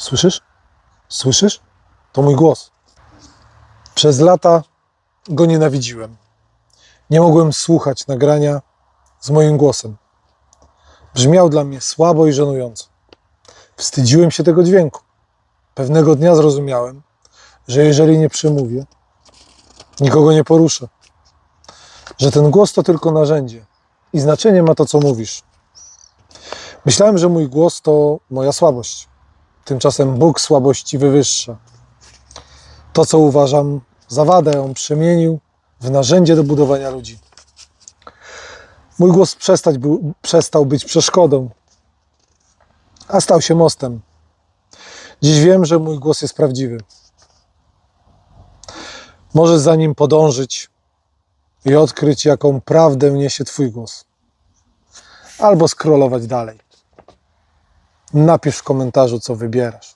Słyszysz? Słyszysz? To mój głos. Przez lata go nienawidziłem. Nie mogłem słuchać nagrania z moim głosem. Brzmiał dla mnie słabo i żenująco. Wstydziłem się tego dźwięku. Pewnego dnia zrozumiałem, że jeżeli nie przemówię, nikogo nie poruszę. Że ten głos to tylko narzędzie i znaczenie ma to, co mówisz. Myślałem, że mój głos to moja słabość. Tymczasem Bóg słabości wywyższa. To, co uważam za wadę, on przemienił w narzędzie do budowania ludzi. Mój głos przestać był, przestał być przeszkodą, a stał się mostem. Dziś wiem, że mój głos jest prawdziwy. Możesz za nim podążyć i odkryć, jaką prawdę niesie Twój głos. Albo scrollować dalej. Napisz w komentarzu, co wybierasz.